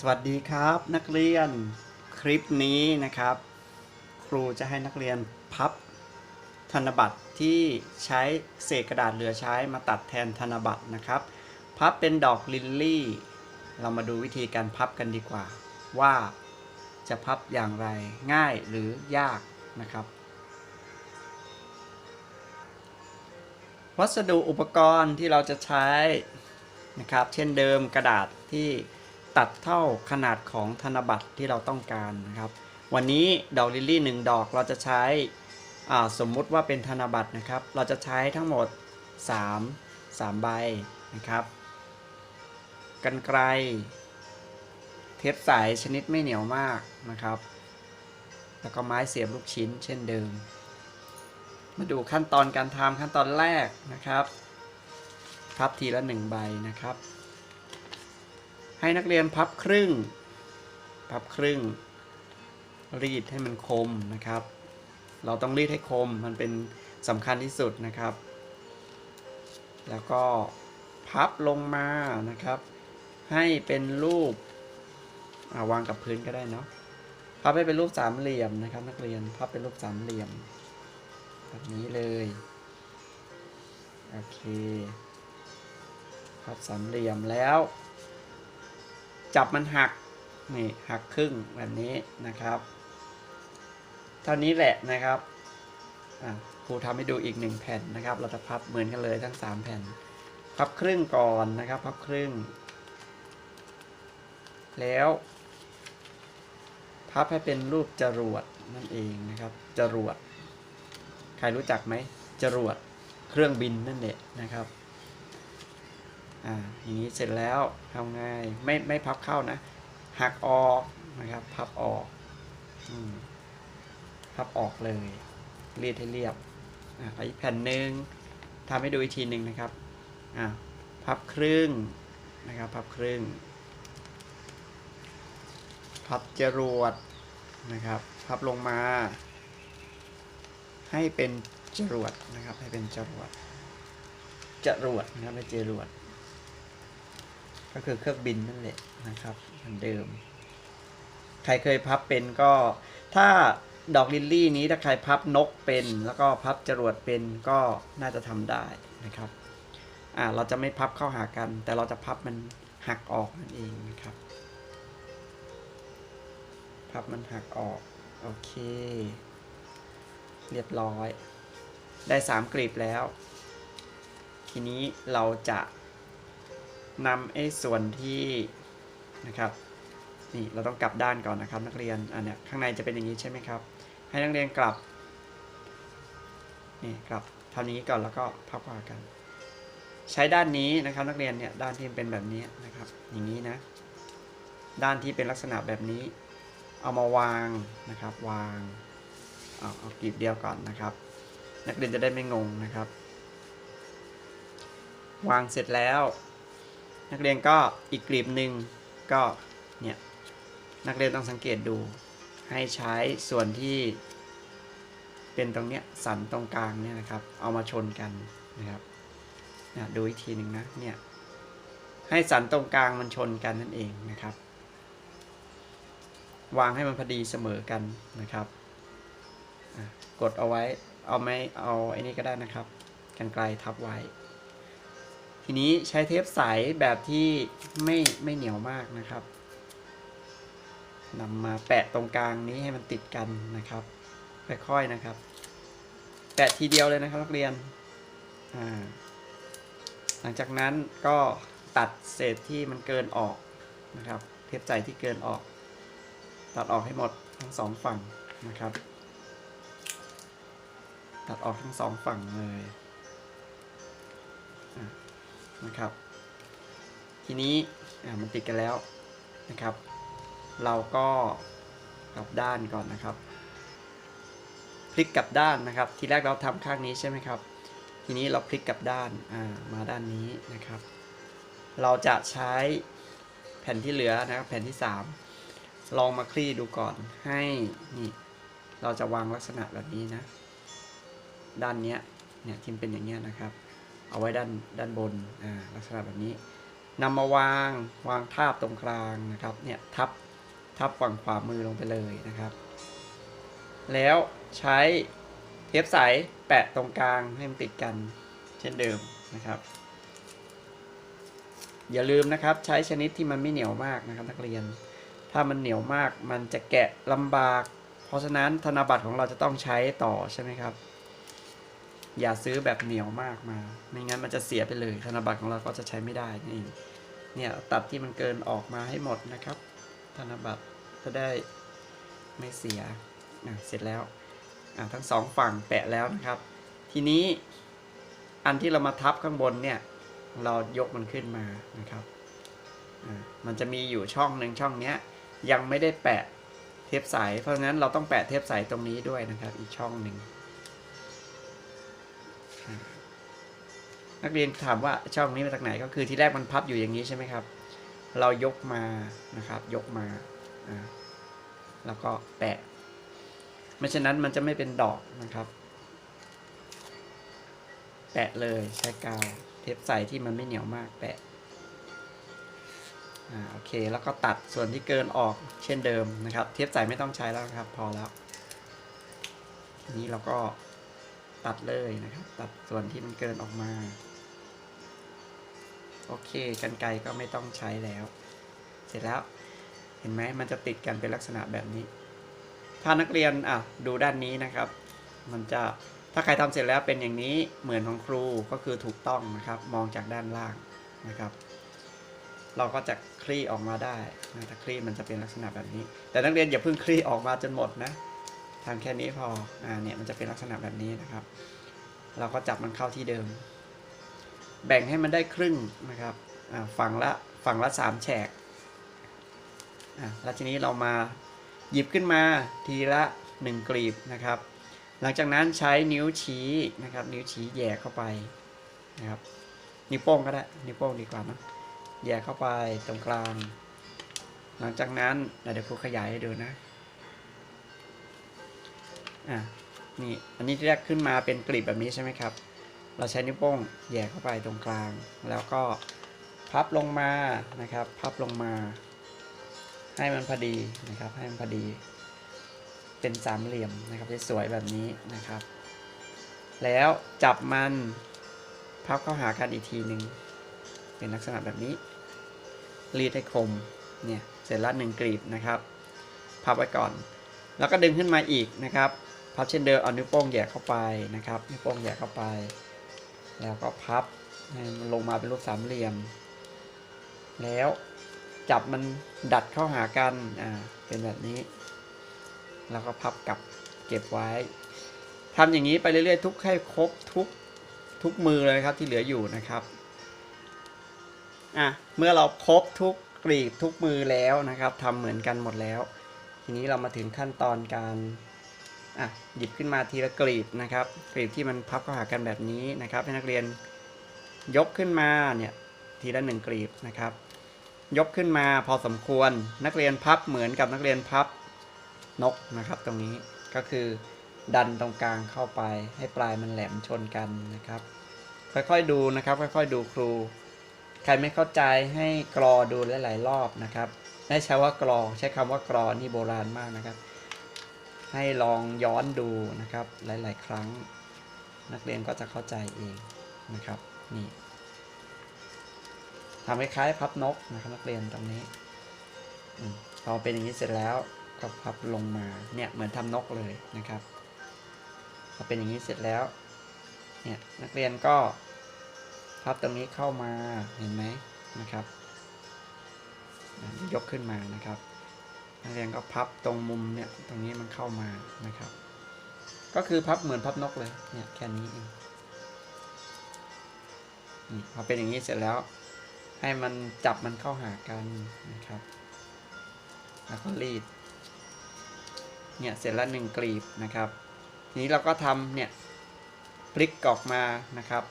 สวัสดีครับนักเรียนคลิปนี้นะครับ ครูจะให้นักเรียนพับธนบัตรที่ใช้เศษกระดาษเหลือใช้มาตัดแทนธนบัตรนะครับ พับเป็นดอกลิลลี่ เรามาดูวิธีการพับกันดีกว่า ว่าจะพับอย่างไรง่ายหรือยากนะครับ วัสดุอุปกรณ์ที่เราจะใช้นะครับ เช่นเดิมกระดาษที่ ตัดเท่าขนาดของธนบัตรที่เราต้องการนะครับ วันนี้ดอกลิลลี่หนึ่งดอกเราจะใช้สมมุติว่าเป็นธนบัตรนะครับ เราจะใช้ทั้งหมด 3 3 ใบนะครับ กันไกล เทปใสชนิดไม่เหนียวมากนะครับ แล้วก็ไม้เสียบลูกชิ้นเช่นเดิม มาดูขั้นตอนการทำขั้นตอนแรกนะครับ พับทีละหนึ่งใบนะครับ ให้นักเรียนพับครึ่ง พับครึ่ง รีดให้มันคมนะครับ เราต้องรีดให้คมมันเป็นสำคัญที่สุดนะครับ แล้วก็พับลงมานะครับ ให้เป็นรูปาวางกับพื้นก็ได้เนาะพับให้เป็นรูปสามเหลี่ยมนะครับ นักเรียนพับเป็นรูปสามเหลี่ยม แบบนี้เลยโอเคพับสามเหลี่ยมแล้ว จับมันหักนี่หักครึ่งแบบนี้นะครับ เท่านี้แหละนะครับครูทำให้ดูอีกหนึ่งแผ่นนะครับเราจะพับเหมือนกันเลยทั้งสามแผ่น พับครึ่งก่อนนะครับ พับครึ่ง แล้ว พับให้เป็นรูปจรวดนั่นเองนะครับ จรวด ใครรู้จักไหมจรวดเครื่องบินนั่นแหละนะครับ อ่าอย่างนี้เสร็จแล้วทำไงไม่ไม่พับเข้านะหักออกนะครับ พับออกอพับออกเลยรีดให้เรียบอ่าไอีกแผ่นหนึ่งทำให้ดูอีกทีหนึ่งนะครับอ่าพับครึ่งนะครับ พับครึ่ง พับจรวดนะครับ พับลงมา ให้เป็นจรวดนะครับ ให้เป็นจรวดจรวดนะครับไม่จรวด ก็คือเครื่องบินนั่นแหละนะครับเหมือนเดิม ใครเคยพับเป็นก็ ถ้าดอกลิลลี่นี้ถ้าใครพับนกเป็น แล้วก็พับจรวดเป็นก็น่าจะทำได้นะครับอ่าเราจะไม่พับเข้าหากัน แต่เราจะพับมันหักออกนั่นเองนะครับ พับมันหักออก โอเค เรียบร้อย ได้สามกลีบแล้ว ทีนี้เราจะ นำไอ้ส่วนที่นะครับนี่เราต้องกลับด้านก่อนนะครับ นักเรียนอันเนี้ยข้างในจะเป็นอย่างนี้ใช่ไหมครับ ให้นักเรียนกลับนี่กลับเท่านี้ก่อนแล้วก็พับขวากัน ใช้ด้านนี้นะครับ นักเรียนเนี่ยด้านที่เป็นแบบนี้นะครับ อย่างนี้นะ ด้านที่เป็นลักษณะแบบนี้ เอามาวางนะครับ วางเอาเอากลีบเดียวก่อนนะครับ นักเรียนจะได้ไม่งงนะครับ วางเสร็จแล้ว นักเรียนก็อีกกลีบหนึ่งก็เนี่ยนักเรียนต้องสังเกตดูให้ใช้ส่วนที่เป็นตรงเนี้ยสันตรงกลางเนี่ยนะครับ เอามาชนกันนะครับนี่ยดูอีกทีหนึ่งนะเนี่ยให้สันตรงกลางมันชนกันนั่นเองนะครับ วางให้มันพอดีเสมอกันนะครับกดเอาไว้เอาไม่เอาไอ้นี่ก็ได้นะครับกันไกลทับไว้ ทีนี้ใช้เทปใสแบบที่ไม่ไม่เหนียวมากนะครับนำมาแปะตรงกลางนี้ให้มันติดกันนะครับค่อยๆนะครับ แปะทีเดียวเลยนะครับนักเรียนหลังจากนั้นก็ตัดเศษที่มันเกินออกนะครับ เทปใสที่เกินออก ตัดออกให้หมดทั้งสองฝั่งนะครับ ตัดออกทั้งสองฝั่งเลย นะครับ ทีนี้อะมันติดกันแล้วนะครับ เราก็กลับด้านก่อนนะครับ พลิกกลับด้านนะครับ ทีแรกเราทำข้างนี้ใช่ไหมครับ ทีนี้เราพลิกกลับด้านอ่ามาด้านนี้นะครับ เราจะใช้แผ่นที่เหลือนะครับแผ่นที่ 3 ลองมาคลี่ดูก่อนให้นี่เราจะวางลักษณะแบบนี้นะ ด้านเนี้ยเนี่ยที่มันเป็นอย่างเงี้ยนะครับ เอาไว้ด้านด้านบนอ่าลักษณะแบบนี้นำมาวางวางทาบตรงกลางนะครับเนี่ยทับทับฝั่งขวามือลงไปเลยนะครับ แล้วใช้เทปใสแปะตรงกลางให้มันติดกันเช่นเดิมนะครับ อย่าลืมนะครับใช้ชนิดที่มันไม่เหนียวมากนะครับ นักเรียน ถ้ามันเหนียวมากมันจะแกะลำบาก เพราะฉะนั้นธนบัตรของเราจะต้องใช้ต่อใช่ไหมครับ อย่าซื้อแบบเหนียวมากมา ไม่งั้นมันจะเสียไปเลยธนบัตรของเราก็จะใช้ไม่ได้นี่เองเนี่ยตัดที่มันเกินออกมาให้หมดนะครับ ธนบัตรจะได้ไม่เสียอะเสร็จแล้วอะทั้งสองฝั่งแปะแล้วนะครับ ทีนี้อันที่เรามาทับข้างบนเนี่ยเรายกมันขึ้นมานะครับอะมันจะมีอยู่ช่องหนึ่งช่องเนี้ยยังไม่ได้แปะเทปใสเพราะฉะนั้นเราต้องแปะเทปใสตรงนี้ด้วยนะครับ อีกช่องหนึ่ง นักเรียนถามว่าช่องนี้มาจากไหนก็คือที่แรกมันพับอยู่อย่างนี้ใช่ไหมครับ เรายกมานะครับ ยกมาแล้วก็แปะไม่ฉะนั้นมันจะไม่เป็นดอกนะครับ แปะเลยใช้กาวเทปใสที่มันไม่เหนียวมากแปะอ่าโอเค แล้วก็ตัดส่วนที่เกินออกเช่นเดิมนะครับ เทปใสไม่ต้องใช้แล้วครับ พอแล้วนี้เราก็ตัดเลยนะครับ ตัดส่วนที่มันเกินออกมา โอเคกันไกรก็ไม่ต้องใช้แล้ว เสร็จแล้วเห็นไหมมันจะติดกันเป็นลักษณะแบบนี้ ถ้านักเรียนอะดูด้านนี้นะครับ มันจะถ้าใครทำเสร็จแล้วเป็นอย่างนี้เหมือนของครูก็คือถูกต้องนะครับ มองจากด้านล่างนะครับ เราก็จะคลี่ออกมาได้นะถ้าคลี่มันจะเป็นลักษณะแบบนี้ แต่นักเรียนอย่าเพิ่งคลี่ออกมาจนหมดนะทำแค่นี้พออ่าเนี่ยมันจะเป็นลักษณะแบบนี้นะครับ เราก็จับมันเข้าที่เดิม แบ่งให้มันได้ครึ่งนะครับฝั่งละฝั่งละสามแฉกอ่าแล้วทีนี้เรามาหยิบขึ้นมาทีละหนึ่งกลีบนะครับ หลังจากนั้นใช้นิ้วชี้นะครับ นิ้วชี้แย่เข้าไปนะครับ นิ้วโป้งก็ได้ นิ้วโป้งดีกว่านะแย่เข้าไปตรงกลาง หลังจากนั้นเดี๋ยวครูขยายให้ดูนะอะนี่อันนี้ที่แรกขึ้นมาเป็นกลีบแบบนี้ใช่ไหมครับ เราใช้นิ้วโป้งแย่เข้าไปตรงกลาง แล้วก็พับลงมานะครับ พับลงมา ให้มันพอดีนะครับ ให้มันพอดี เป็นสามเหลี่ยมนะครับสวยแบบนี้นะครับ แล้วจับมันพับเข้าหากันอีกทีหนึ่งเป็นลักษณะแบบนี้ รีดให้คมเนี่ยเสร็จแล้วหนึ่งกลีบนะครับ พับไว้ก่อน แล้วก็ดึงขึ้นมาอีกนะครับ พับเช่นเดิมเอานิ้วโป้งแย่เข้าไปนะครับนิ้วโป้งแย่เข้าไป แล้วก็พับให้มันลงมาเป็นรูปสามเหลี่ยม แล้วจับมันดัดเข้าหากัน อ่า เป็นแบบนี้ แล้วก็พับกลับเก็บไว้ทำอย่างนี้ไปเรื่อยๆ ทุกให้ครบทุกทุกมือเลยครับที่เหลืออยู่นะครับ อะ เมื่อเราครบทุกกรีบทุกมือแล้วนะครับทำเหมือนกันหมดแล้ว ทีนี้เรามาถึงขั้นตอนการ อะหยิบขึ้นมาทีละกรีบนะครับกรีบที่มันพับเข้าหากันแบบนี้นะครับ ให้นักเรียนยกขึ้นมาเนี่ยทีละหนึ่งกรีบนะครับ ยกขึ้นมาพอสมควรนักเรียนพับเหมือนกับนักเรียนพับนกนะครับ ตรงนี้ก็คือดันตรงกลางเข้าไปให้ปลายมันแหลมชนกันนะครับ ค่อยๆดูนะครับ ค่อยๆดูครู ใครไม่เข้าใจให้กรอดูหลายๆรอบนะครับไม่ใช้ว่ากรอใช้คำว่ากรอนี่โบราณมากนะครับ ให้ลองย้อนดูนะครับ หลาย ๆ ครั้ง นักเรียนก็จะเข้าใจเองนะครับนี่ทำคล้ายๆพับนกนะครับนักเรียนตรงนี้พอเป็นอย่างนี้เสร็จแล้วก็พับลงมาเนี่ยเหมือนทำนกเลยนะครับพอเป็นอย่างนี้เสร็จแล้วเนี่ยนักเรียนก็พับตรงนี้เข้ามาเห็นไหมนะครับ ยกขึ้นมานะครับ นักเรียนก็พับตรงมุมเนี่ยตรงนี้มันเข้ามานะครับ ก็คือพับเหมือนพับนกเลยเนี่ยแค่นี้เองนี่พอเป็นอย่างนี้เสร็จแล้ว ให้มันจับมันเข้าหากันนะครับ แล้วก็รีดเนี่ยเสร็จแล้วหนึ่งกลีบนะครับทีนี้เราก็ทำเนี่ยพลิกออกมานะครับ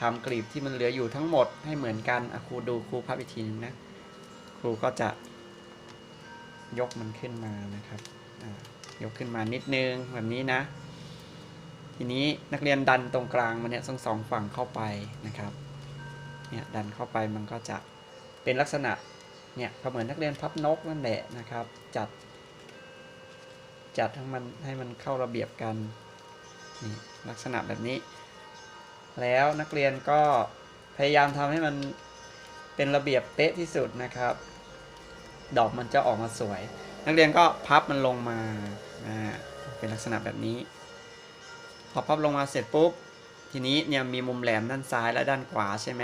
ทำกลีบที่มันเหลืออยู่ทั้งหมดให้เหมือนกันครูดูครูพับอีกทีนึงนะครูก็จะ ยกมันขึ้นมานะครับยกขึ้นมานิดนึงแบบนี้นะ ทีนี้นักเรียนดันตรงกลางมันเนี่ยทั้งสองฝั่งเข้าไปนะครับเนี่ยดันเข้าไปมันก็จะเป็นลักษณะเนี่ยก็เหมือนนักเรียนพับนกนั่นแหละนะครับ จัด จัดให้มันให้มันเข้าระเบียบกันนี่ลักษณะแบบนี้ แล้วนักเรียนก็พยายามทำให้มันเป็นระเบียบเป๊ะที่สุดนะครับ ดอกมันจะออกมาสวย นักเรียนก็พับมันลงมาอ่าเป็นลักษณะแบบนี้ พอพับลงมาเสร็จปุ๊บทีนี้เนี่ยมีมุมแหลมด้านซ้ายและด้านขวาใช่ไหม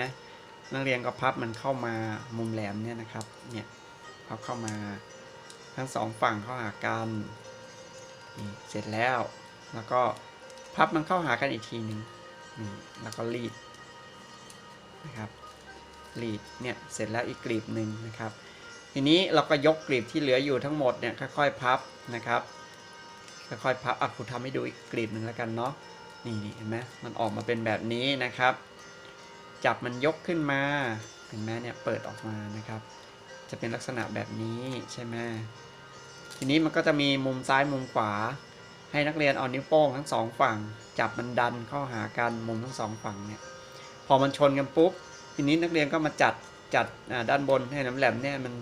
นักเรียนก็พับมันเข้ามามุมแหลมเนี่ยนะครับเนี่ยพับเข้ามาทั้งสองฝั่งเข้าหากันนี่เสร็จแล้วแล้วก็พับมันเข้าหากันอีกทีหนึ่งนี่แล้วก็รีดนะครับรีดเนี่ยเสร็จแล้วอีกกลีบหนึ่งนะครับ ทีนี้เราก็ยกกลีบที่เหลืออยู่ทั้งหมดเนี่ยค่อยๆพับนะครับค่อยๆพับอะครูทำให้ดูอีกกลีบหนึ่งแล้วกันเนาะนี่เห็นไหมมันออกมาเป็นแบบนี้นะครับ จับมันยกขึ้นมาเห็นไหมเนี่ยเปิดออกมานะครับ จะเป็นลักษณะแบบนี้ใช่ไหมทีนี้มันก็จะมีมุมซ้ายมุมขวา ให้นักเรียนเอานิ้วโป้งทั้งสองฝั่ง จับมันดันเข้าหากันมุมทั้งสองฝั่งเนี่ยพอมันชนกันปุ๊บทีนี้นักเรียนก็มาจัดจัดด้านบนให้น้ำแหลมเนี่ยมัน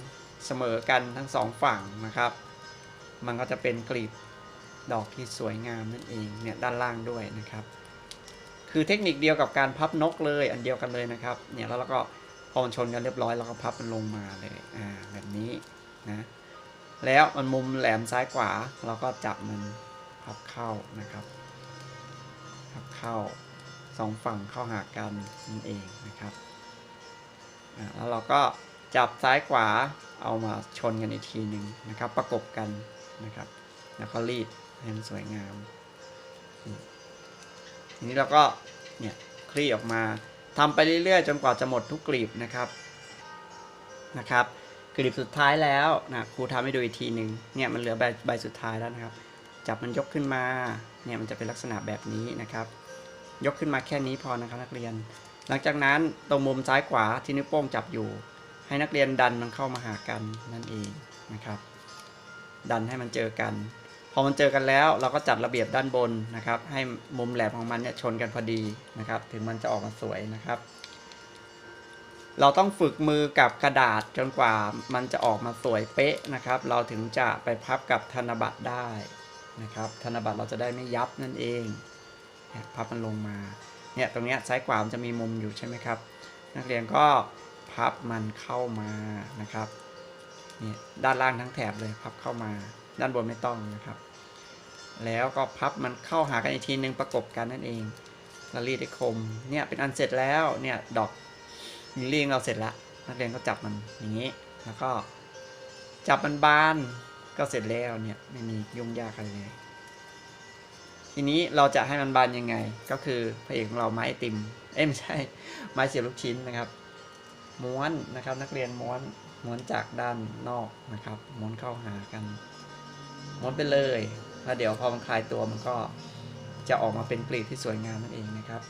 เสมอกันทั้งสองฝั่งนะครับ มันก็จะเป็นกลีบดอกที่สวยงามนั่นเองเนี่ยด้านล่างด้วยนะครับ คือเทคนิคเดียวกับการพับนกเลยอันเดียวกันเลยนะครับเนี่ยแล้วเราก็พอมันชนกันเรียบร้อยเราก็พับมันลงมาเลยอ่าแบบนี้นะแล้วมันมุมแหลมซ้ายขวาเราก็จับมันพับเข้านะครับพับเข้าสองฝั่งเข้าหากันนั่นเองนะครับอ่าแล้วเราก็ จับซ้ายขวาเอามาชนกันอีกทีหนึ่งนะครับ ประกบกันนะครับ แล้วก็รีดให้มันสวยงามทีนี้เราก็เนี่ยคลี่ออกมาทำไปเรื่อยๆ จนกว่าจะหมดทุกกลีบนะครับนะครับกลีบสุดท้ายแล้วนะครูทำให้ดูอีกทีหนึ่งเนี่ยมันเหลือใบใบสุดท้ายแล้วนะครับ จับมันยกขึ้นมาเนี่ยมันจะเป็นลักษณะแบบนี้นะครับ ยกขึ้นมาแค่นี้พอนะครับนักเรียน หลังจากนั้นตรงมุมซ้ายขวาที่นิ้วโป้งจับอยู่ ให้นักเรียนดันมันเข้ามาหากันนั่นเองนะครับ ดันให้มันเจอกัน พอมันเจอกันแล้วเราก็จัดระเบียบด้านบนนะครับ ให้มุมแหลมของมันเนี่ยชนกันพอดีนะครับ ถึงมันจะออกมาสวยนะครับ เราต้องฝึกมือกับกระดาษจนกว่ามันจะออกมาสวยเป๊ะนะครับ เราถึงจะไปพับกับธนบัตรได้นะครับ ธนบัตรเราจะได้ไม่ยับนั่นเองพับมันลงมาเนี่ยตรงเนี้ยซ้ายขวามันจะมีมุมอยู่ใช่ไหมครับ นักเรียนก็ พับมันเข้ามานะครับเนี่ยด้านล่างทั้งแถบเลยพับเข้ามา ด้านบนไม่ต้องนะครับ แล้วก็พับมันเข้าหากันอีกทีนึงประกบกันนั่นเองล้วรีดให้คมเนี่ยเป็นอันเสร็จแล้วเนี่ยดอกลิลลี่ของเราเสร็จแล้วนักเรียนก็จับมันอย่างนี้ แล้วก็จับมันบานก็เสร็จแล้วเนี่ยไม่มียุ่งยากอะไรเลยทีนี้เราจะให้มันบานยังไง ก็คือพระเอกของเราไม้ติมเอ้ไม่ใช่ไม้เสียบลูกชิ้นนะครับ ม้วนนะครับ นักเรียนม้วนม้วนจากด้านนอกนะครับ ม้วนเข้าหากัน ม้วนไปเลยแล้วเดี๋ยวพอมันคลายตัวมันก็จะออกมาเป็นกลีบที่สวยงามนั่นเองนะครับ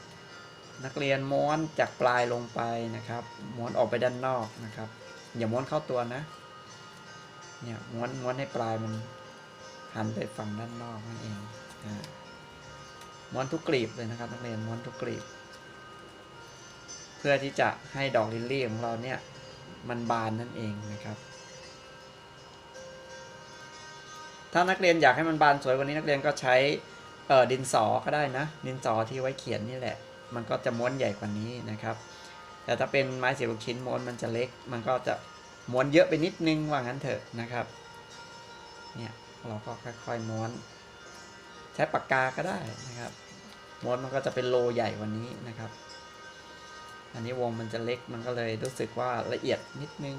นักเรียนม้วนจากปลายลงไปนะครับ ม้วนออกไปด้านนอกนะครับ อย่าม้วนเข้าตัวนะ เนี่ยม้วนม้วนให้ปลายมันหันไปฝั่งด้านนอกนั่นเองม้วนทุกกลีบเลยนะครับ นักเรียนม้วนทุกกลีบ เพื่อที่จะให้ดอกลิลลี่ของเราเนี่ยมันบานนั่นเองนะครับ ถ้านักเรียนอยากให้มันบานสวยกว่านี้นักเรียนก็ใช้เอ่อดินสอก็ได้นะ ดินสอที่ไว้เขียนนี่แหละ มันก็จะม้วนใหญ่กว่านี้นะครับ แต่ถ้าเป็นไม้เสียบลูกชิ้นม้วนมันจะเล็ก มันก็จะม้วนเยอะไปนิดนึงว่างั้นเถอะนะครับเนี่ยเราก็ค่อยๆม้วน ใช้ปากกาก็ได้นะครับ ม้วนมันก็จะเป็นโลใหญ่กว่านี้นะครับ อันนี้วงมันจะเล็กมันก็เลยรู้สึกว่าละเอียดนิดนึง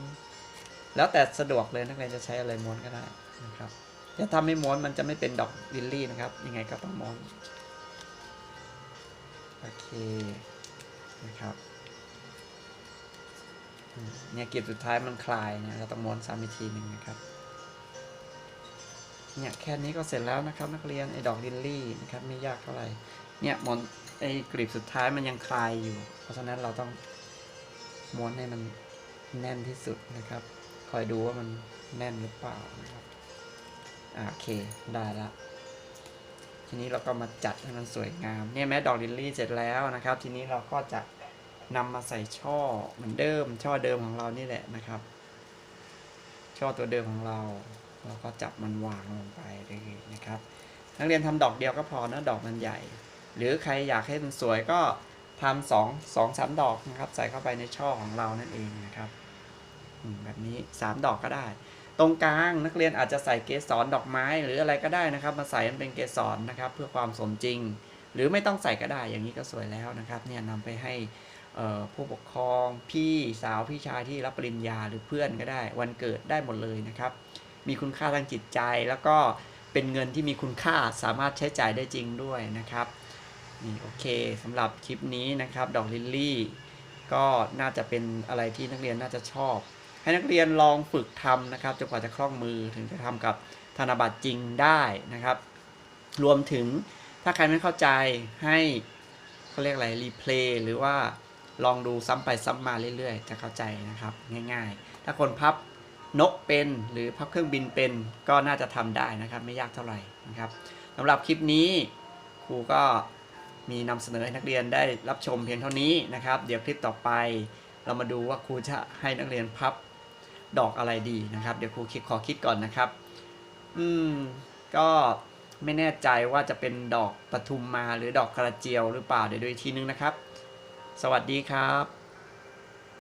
แล้วแต่สะดวกเลยนักเรียนจะใช้อะไรม้วนก็ได้นะครับถ้าทำไม่ม้วนมันจะไม่เป็นดอกลิลลี่นะครับ ยังไงก็ต้องม้วน โอเคนะครับเนี่ยเกลีบสุดท้ายมันคลายเนี่ยเราต้องม้วนซ้ำอีกทีหนึ่งนะครับเนี่ยแค่นี้ก็เสร็จแล้วนะครับ นักเรียนไอ้ดอกลิลลี่นะครับไม่ยากเท่าไหร่เนี่ยม้วน ไอ้กลีบสุดท้ายมันยังคลายอยู่ เพราะฉะนั้นเราต้องม้วนให้มันแน่นที่สุดนะครับ คอยดูว่ามันแน่นหรือเปล่านะครับโอเคได้ละทีนี้เราก็มาจัดให้มันสวยงามเนี่ยแม้ดอกลิลลี่เสร็จแล้วนะครับ ทีนี้เราก็จะนำมาใส่ช่อเหมือนเดิม ช่อเดิมของเรานี่แหละนะครับ ช่อตัวเดิมของเรา เราก็จับมันวางลงไปเลยนะครับ นักเรียนทำดอกเดียวก็พอนะดอกมันใหญ่ หรือใครอยากให้มันสวยก็ทำสองสองสามดอกนะครับ ใส่เข้าไปในช่อของเรานั่นเองนะครับแบบนี้สามดอกก็ได้ ตรงกลางนักเรียนอาจจะใส่เกสรดอกไม้หรืออะไรก็ได้นะครับ มาใส่มันเป็นเกสรนะครับ เพื่อความสมจริง หรือไม่ต้องใส่ก็ได้อย่างนี้ก็สวยแล้วนะครับ เนี่ยนำไปให้ผู้ปกครองพี่สาวพี่ชายที่รับปริญญาหรือเพื่อนก็ได้ วันเกิดได้หมดเลยนะครับ มีคุณค่าทางจิตใจแล้วก็เป็นเงินที่มีคุณค่าสามารถใช้จ่ายได้จริงด้วยนะครับ นี่โอเคสำหรับคลิปนี้นะครับ ดอกลิลลี่ ก็น่าจะเป็นอะไรที่นักเรียนน่าจะชอบ ให้นักเรียนลองฝึกทำนะครับจนกว่าจะคล่องมือถึงจะทำกับธนบัตรจริงได้นะครับ รวมถึงถ้าใครไม่เข้าใจให้เขาเรียกอะไรรีเพลย์หรือว่าลองดูซ้ำไปซ้ำมาเรื่อยๆ จะเข้าใจนะครับง่ายๆ ถ้าคนพับนกเป็นหรือพับเครื่องบินเป็นก็น่าจะทำได้นะครับ ไม่ยากเท่าไหร่นะครับสำหรับคลิปนี้ครูก็ มีนำเสนอให้นักเรียนได้รับชมเพียงเท่านี้นะครับ เดี๋ยวคลิปต่อไป เรามาดูว่าครูจะให้นักเรียนพับดอกอะไรดีนะครับ เดี๋ยวครูคิดขอคิดก่อนนะครับ อืม ก็ไม่แน่ใจว่าจะเป็นดอกปทุมมาหรือดอกกระเจียวหรือเปล่าเดี๋ยวดูอีกทีนึงนะครับ สวัสดีครับ